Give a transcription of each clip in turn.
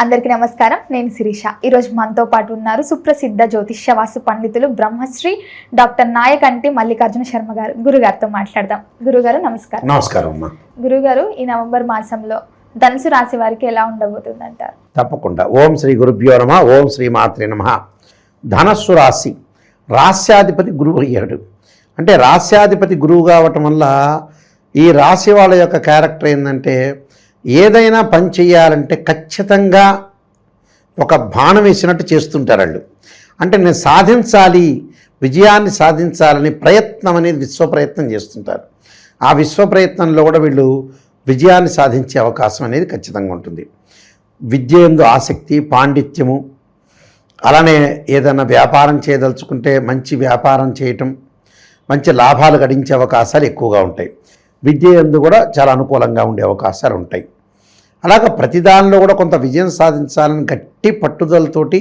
అందరికీ నమస్కారం. నేను శిరీష. ఈరోజు మనతో పాటు ఉన్నారు సుప్రసిద్ధ జ్యోతిష్య వాస్తు పండితులు బ్రహ్మశ్రీ డాక్టర్ నాయకంటి మల్లికార్జున శర్మ గారు. గురుగారితో మాట్లాడదాం. గురుగారు నమస్కారం. నమస్కారం అమ్మా. గురుగారు ఈ నవంబర్ మాసంలో ధనుసు రాశి వారికి ఎలా ఉండబోతుంది అంటారు తప్పకుండా. ఓం శ్రీ గురుభ్యో నమ ఓం శ్రీ మాత్రే నమ. ధనస్సు రాశి రాస్యాధిపతి గురువు అయ్యాడు. అంటే రాస్యాధిపతి గురువు కావటం వల్ల ఈ రాశి వాళ్ళ యొక్క క్యారెక్టర్ ఏంటంటే ఏదైనా పని చేయాలంటే ఖచ్చితంగా ఒక బాణం వేసినట్టు చేస్తుంటారు వాళ్ళు. అంటే నేను సాధించాలి విజయాన్ని సాధించాలని ప్రయత్నం అనేది విశ్వ ప్రయత్నం చేస్తుంటారు. ఆ విశ్వ ప్రయత్నంలో కూడా వీళ్ళు విజయాన్ని సాధించే అవకాశం అనేది ఖచ్చితంగా ఉంటుంది. విద్య ఎందు ఆసక్తి పాండిత్యము అలానే ఏదైనా వ్యాపారం చేయదలుచుకుంటే మంచి వ్యాపారం చేయటం మంచి లాభాలు గడించే అవకాశాలు ఎక్కువగా ఉంటాయి. విద్య ఎందు కూడా చాలా అనుకూలంగా ఉండే అవకాశాలు ఉంటాయి. అలాగ ప్రతి దానిలో కూడా కొంత విజయం సాధించాలని గట్టి పట్టుదలతోటి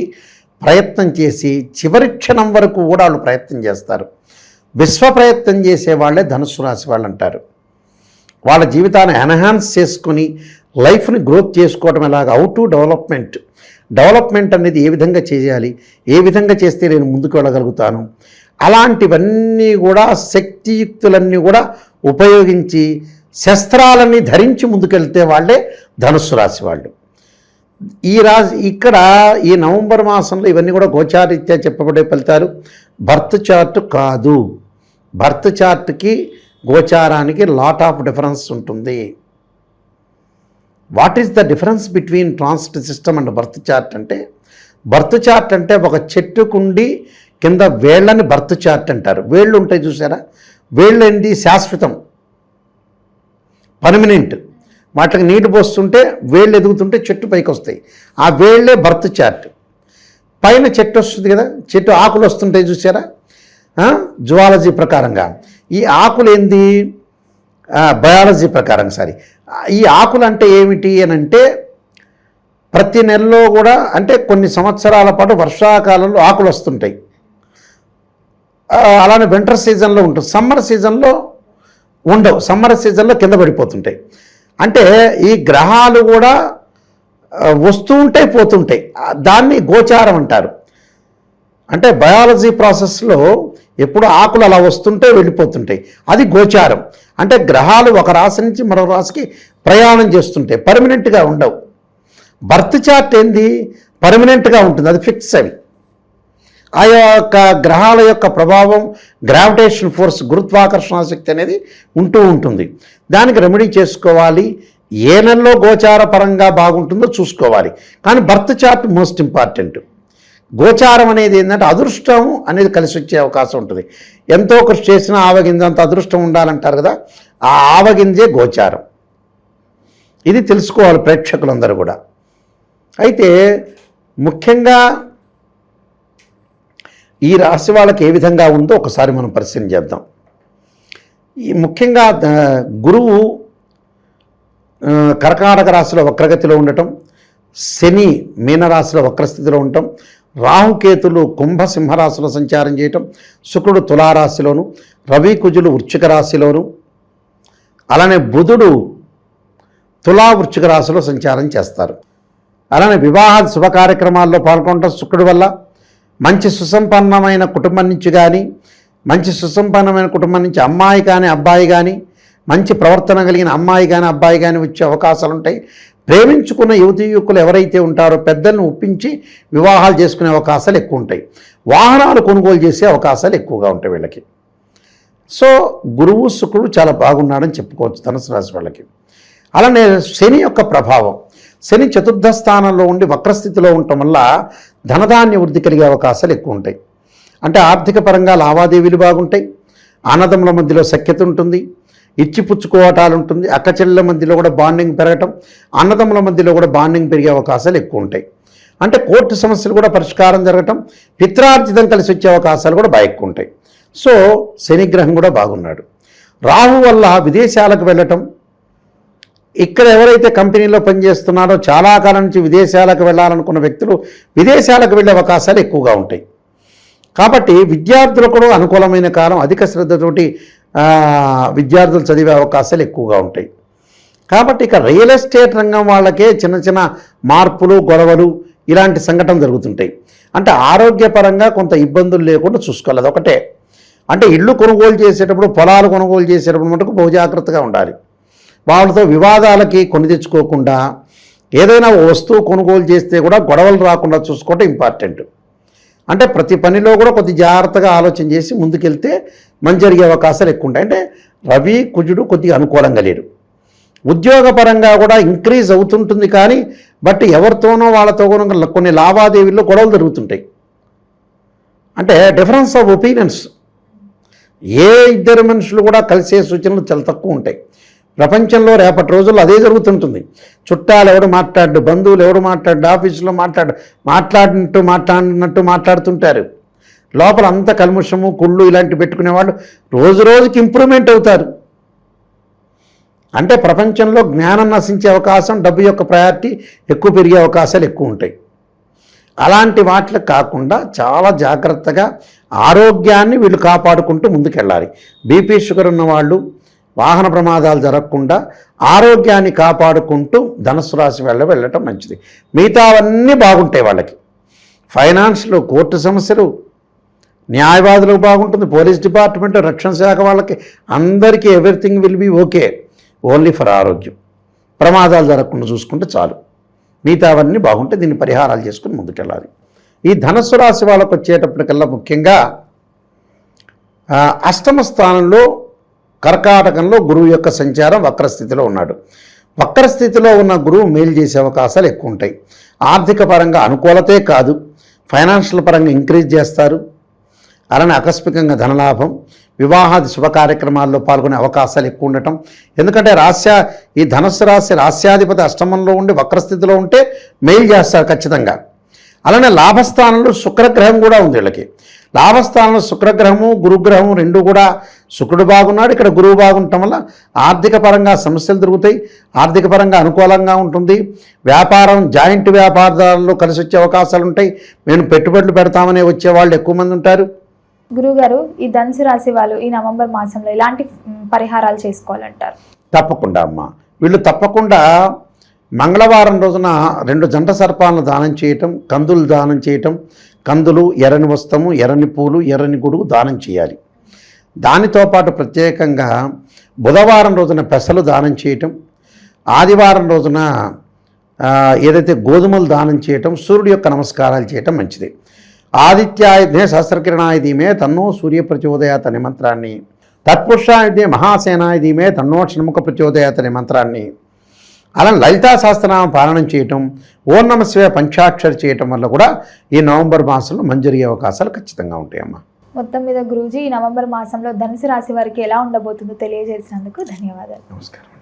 ప్రయత్నం చేసి చివరి క్షణం వరకు కూడా వాళ్ళు ప్రయత్నం చేస్తారు. విశ్వ ప్రయత్నం చేసే వాళ్ళే ధనుసు రాశి వాళ్ళు అంటారు. వాళ్ళ జీవితాన్ని ఎన్హాన్స్ చేసుకుని లైఫ్ని గ్రోత్ చేసుకోవడం ఎలాగ? హౌ టు డెవలప్మెంట్ డెవలప్మెంట్ అనేది ఏ విధంగా చేయాలి? ఏ విధంగా చేస్తే నేను ముందుకు వెళ్ళగలుగుతాను? అలాంటివన్నీ కూడా శక్తియుక్తులన్నీ కూడా ఉపయోగించి శస్త్రాలని ధరించి ముందుకెళ్తే వాళ్ళే ధనుస్సు రాశి వాళ్ళు. ఈ రాశి ఇక్కడ ఈ నవంబర్ మాసంలో ఇవన్నీ కూడా గోచారీత్యా చెప్పబడే ఫలితాలు. బర్త్ చార్ట్ కాదు. బర్త్ చార్ట్కి గోచారానికి లాట్ ఆఫ్ డిఫరెన్స్ ఉంటుంది. What is the difference between transit system and birth chart అంటే? బర్త్ చార్ట్ అంటే ఒక చెట్టుకుండి కింద వేళ్ళని బర్త్ చార్ట్ అంటారు. వేళ్ళు ఉంటాయి చూసారా? వేళ్ళు ఏంటి శాశ్వతం. పర్మనెంట్. వాటికి నీటి పోస్తుంటే వేళ్ళు ఎదుగుతుంటే చెట్టు పైకి వస్తాయి ఆ వేళ్ళే బర్త్ చార్ట్. పైన చెట్టు వస్తుంది కదా చెట్టు ఆకులు వస్తుంటాయి చూసారా? జువాలజీ ప్రకారంగా. ఈ ఆకులు ఏంది? బయాలజీ ప్రకారం సారీ. ఈ ఆకులు అంటే ఏమిటి అని అంటే ప్రతి నెలలో కూడా అంటే కొన్ని సంవత్సరాల పాటు వర్షాకాలంలో ఆకులు వస్తుంటాయి. అలానే వింటర్ సీజన్లో ఉంటుంది. సమ్మర్ సీజన్లో ఉండవు. సమ్మర్ సీజన్లో కింద పడిపోతుంటాయి. అంటే ఈ గ్రహాలు కూడా వస్తూ ఉంటాయి పోతుంటాయి. దాన్ని గోచారం అంటారు. అంటే బయాలజీ ప్రాసెస్లో ఎప్పుడు ఆకులు అలా వస్తుంటే వెళ్ళిపోతుంటాయి. అది గోచారం. అంటే గ్రహాలు ఒక రాశి నుంచి మరో రాశికి ప్రయాణం చేస్తుంటాయి. పర్మనెంట్గా ఉండవు. బర్త్ చార్ట్ ఏంది? పర్మనెంట్గా ఉంటుంది. అది ఫిక్స్ అవి. ఆ యొక్క గ్రహాల యొక్క ప్రభావం గ్రావిటేషన్ ఫోర్స్ గురుత్వాకర్షణ శక్తి అనేది ఉంటూ ఉంటుంది. దానికి రెమెడీ చేసుకోవాలి. ఏ నెలలో గోచార పరంగా బాగుంటుందో చూసుకోవాలి. కానీ బర్త్ చార్ట్ మోస్ట్ ఇంపార్టెంట్ గోచారం అనేది ఏంటంటే అదృష్టం అనేది కలిసి వచ్చే అవకాశం ఉంటుంది. ఎంతో కృషి చేసినా ఆవగింజ అంత అదృష్టం ఉండాలంటారు కదా? ఆ ఆవగింజే గోచారం. ఇది తెలుసుకోవాలి ప్రేక్షకులందరూ కూడా. అయితే ముఖ్యంగా ఈ రాశి వాళ్ళకి ఏ విధంగా ఉందో ఒకసారి మనం పరిశీలన చేద్దాం. ఈ ముఖ్యంగా గురువు కర్కాటక రాశిలో వక్రగతిలో ఉండటం శని మీనరాశిలో వక్రస్థితిలో ఉండటం రాహుకేతులు కుంభ సింహరాశిలో సంచారం చేయటం శుక్రుడు తులారాశిలోను రవి కుజులు వృశ్చిక రాశిలోను అలానే బుధుడు తులా వృశ్చిక రాశిలో సంచారం చేస్తారు. అలానే వివాహ శుభ కార్యక్రమాల్లో పాల్గొనడం శుక్రుడి వల్ల మంచి సుసంపన్నమైన కుటుంబం నుంచి కానీ మంచి సుసంపన్నమైన కుటుంబం నుంచి అమ్మాయి కానీ అబ్బాయి కానీ మంచి ప్రవర్తన కలిగిన అమ్మాయి కానీ అబ్బాయి కానీ వచ్చే అవకాశాలు ఉంటాయి ప్రేమించుకున్న యువతి యువకులు ఎవరైతే ఉంటారో పెద్దలను ఒప్పించి వివాహాలు చేసుకునే అవకాశాలు ఎక్కువ ఉంటాయి వాహనాలు కొనుగోలు చేసే అవకాశాలు ఎక్కువగా ఉంటాయి వీళ్ళకి. సో గురువు శుక్రుడు చాలా బాగున్నాడని చెప్పుకోవచ్చు ధనుసు రాశి వాళ్ళకి. అలానే శని యొక్క ప్రభావం. శని చతుర్థ స్థానంలో ఉండి వక్రస్థితిలో ఉండటం వల్ల ధనధాన్య వృద్ధి కలిగే అవకాశాలు ఎక్కువ ఉంటాయి అంటే ఆర్థిక పరంగా లావాదేవీలు బాగుంటాయి. అన్నదమ్ముల మధ్యలో సఖ్యత ఉంటుంది. ఇచ్చిపుచ్చుకోవటాలు ఉంటుంది అక్క చెల్లెల మధ్యలో కూడా బాండింగ్ పెరగటం అన్నదమ్ముల మధ్యలో కూడా బాండింగ్ పెరిగే అవకాశాలు ఎక్కువ ఉంటాయి అంటే కోర్టు సమస్యలు కూడా పరిష్కారం జరగటం పిత్రార్జితం కలిసి వచ్చే అవకాశాలు కూడా బాగా ఎక్కువ ఉంటాయి సో శనిగ్రహం కూడా బాగున్నాడు. రాహు వల్ల విదేశాలకు వెళ్ళటం ఇక్కడ ఎవరైతే కంపెనీలో పనిచేస్తున్నారో చాలా కాలం నుంచి విదేశాలకు వెళ్ళాలనుకున్న వ్యక్తులు విదేశాలకు వెళ్ళే అవకాశాలు ఎక్కువగా ఉంటాయి. కాబట్టి విద్యార్థులకు అనుకూలమైన కాలం అధిక శ్రద్ధతోటి విద్యార్థులు చదివే అవకాశాలు ఎక్కువగా ఉంటాయి. కాబట్టి ఇక రియల్ ఎస్టేట్ రంగం వాళ్ళకే చిన్న చిన్న మార్పులు గొడవలు ఇలాంటి సంఘటన జరుగుతుంటాయి. అంటే ఆరోగ్యపరంగా కొంత ఇబ్బందులు లేకుండా చూసుకోవాలి. అదొకటే. అంటే ఇళ్ళు కొనుగోలు చేసేటప్పుడు పొలాలు కొనుగోలు చేసేటప్పుడు మటుకు బహుజాగ్రత్తగా ఉండాలి. వాళ్ళతో వివాదాలకి కొని తెచ్చుకోకుండా ఏదైనా వస్తువు కొనుగోలు చేస్తే కూడా గొడవలు రాకుండా చూసుకోవటం ఇంపార్టెంట్. అంటే ప్రతి పనిలో కూడా కొద్ది జాగ్రత్తగా ఆలోచన చేసి ముందుకెళ్తే మంచి జరిగే అవకాశాలు ఎక్కువ ఉంటాయి. అంటే రవి కుజుడు కొద్దిగా అనుకూలంగా లేడు ఉద్యోగపరంగా కూడా ఇంక్రీజ్ అవుతుంటుంది కానీ బట్ ఎవరితోనో వాళ్ళతో కూడా కొన్ని లావాదేవీల్లో గొడవలు జరుగుతుంటాయి. అంటే డిఫరెన్స్ ఆఫ్ ఒపీనియన్స్. ఏ ఇద్దరు మనుషులు కూడా కలిసే సూచనలు చాలా తక్కువ ఉంటాయి. ప్రపంచంలో రేపటి రోజుల్లో అదే జరుగుతుంటుంది. చుట్టాలు ఎవడు మాట్లాడు బంధువులు ఎవడు మాట్లాడు ఆఫీసులో మాట్లాడు మాట్లాడినట్టు మాట్లాడినట్టు మాట్లాడుతుంటారు. లోపల అంత కల్ముషము కుళ్ళు ఇలాంటి పెట్టుకునే వాళ్ళు రోజు రోజుకి ఇంప్రూవ్మెంట్ అవుతారు. అంటే ప్రపంచంలో జ్ఞానం నశించే అవకాశం డబ్బు యొక్క ప్రయారిటీ ఎక్కువ పెరిగే అవకాశాలు ఎక్కువ ఉంటాయి. అలాంటి వాటికి కాకుండా చాలా జాగ్రత్తగా ఆరోగ్యాన్ని వీళ్ళు కాపాడుకుంటూ ముందుకెళ్ళాలి. బీపీ షుగర్ ఉన్న వాళ్ళు వాహన ప్రమాదాలు జరగకుండా ఆరోగ్యాన్ని కాపాడుకుంటూ ధనుసు రాశి వెళ్ళ వెళ్ళటం మంచిది. మిగతావన్నీ బాగుంటాయి వాళ్ళకి. ఫైనాన్స్లో కోర్టు సమస్యలు న్యాయవాదులకు బాగుంటుంది పోలీస్ డిపార్ట్మెంట్ రక్షణ శాఖ వాళ్ళకి అందరికీ everything will be okay. Only for ఆరోగ్యం. ప్రమాదాలు జరగకుండా చూసుకుంటే చాలు. మిగతావన్నీ బాగుంటే దీన్ని పరిహారాలు చేసుకుని ముందుకెళ్ళాలి. ఈ ధనస్సు రాశి వాళ్ళకు వచ్చేటప్పటికల్లా ముఖ్యంగా అష్టమ స్థానంలో కర్కాటకంలో గురువు యొక్క సంచారం వక్రస్థితిలో ఉన్నాడు. వక్రస్థితిలో ఉన్న గురువు మేలు చేసే అవకాశాలు ఎక్కువ ఉంటాయి ఆర్థిక పరంగా అనుకూలతే కాదు. ఫైనాన్షియల్ పరంగా ఇంక్రీజ్ చేస్తారు. అలానే ఆకస్మికంగా ధనలాభం వివాహాది శుభ కార్యక్రమాల్లో పాల్గొనే అవకాశాలు ఎక్కువ ఉండటం ఎందుకంటే రాస్య ఈ ధనస్సు రాశి రాస్యాధిపతి అష్టమంలో ఉండి వక్రస్థితిలో ఉంటే మెయిల్ చేస్తారు ఖచ్చితంగా. అలానే లాభస్థానంలో శుక్రగ్రహం కూడా ఉంది వీళ్ళకి. లాభస్థానంలో శుక్రగ్రహము గురుగ్రహము రెండు కూడా శుక్రుడు బాగున్నాడు. ఇక్కడ గురువు బాగుండటం వల్ల ఆర్థిక పరంగా సమస్యలు దొరుకుతాయి. ఆర్థిక పరంగా అనుకూలంగా ఉంటుంది. వ్యాపారం జాయింట్ వ్యాపారదారులు కలిసి వచ్చే అవకాశాలు ఉంటాయి. మేము పెట్టుబడులు పెడతామనే వచ్చే వాళ్ళు ఎక్కువ మంది ఉంటారు. గురుగారు ఈ ధనుసు రాశి వాళ్ళు ఈ నవంబర్ మాసంలో ఎలాంటి మ్, పరిహారాలు చేసుకోవాలంటారు? తప్పకుండా అమ్మ. వీళ్ళు తప్పకుండా మంగళవారం రోజున రెండు జంట సర్పాలను దానం చేయటం కందులు దానం చేయటం కందులు ఎర్రని వస్తము ఎర్రని పూలు ఎర్రని గొడుగు దానం చేయాలి. దానితో పాటు ప్రత్యేకంగా బుధవారం రోజున పెసలు దానం చేయటం ఆదివారం రోజున ఏదైతే గోధుమలు దానం చేయటం సూర్యుడి యొక్క నమస్కారాలు చేయటం మంచిది. ఆదిత్యాయుధే సహస్రకిరణాయ తన్నో సూర్య ప్రచోదయాత్ అనే మంత్రాన్ని తత్పురుషాయుధే మహాసేనాయుధీమే తన్నో షణ్ముఖ ప్రచోదయాత్ అనే మంత్రాన్ని అలా లలితా సహస్రనామ పాలనం చేయటం ఓం నమ శివ పంచాక్షరి చేయటం వల్ల కూడా ఈ నవంబర్ మాసంలో మంజరిగే అవకాశాలు ఖచ్చితంగా ఉంటాయమ్మా. మొత్తం మీద గురూజీ ఈ నవంబర్ మాసంలో ధనుసు రాశి వారికి ఎలా ఉండబోతుందో తెలియజేసినందుకు ధన్యవాదాలు. నమస్కారం.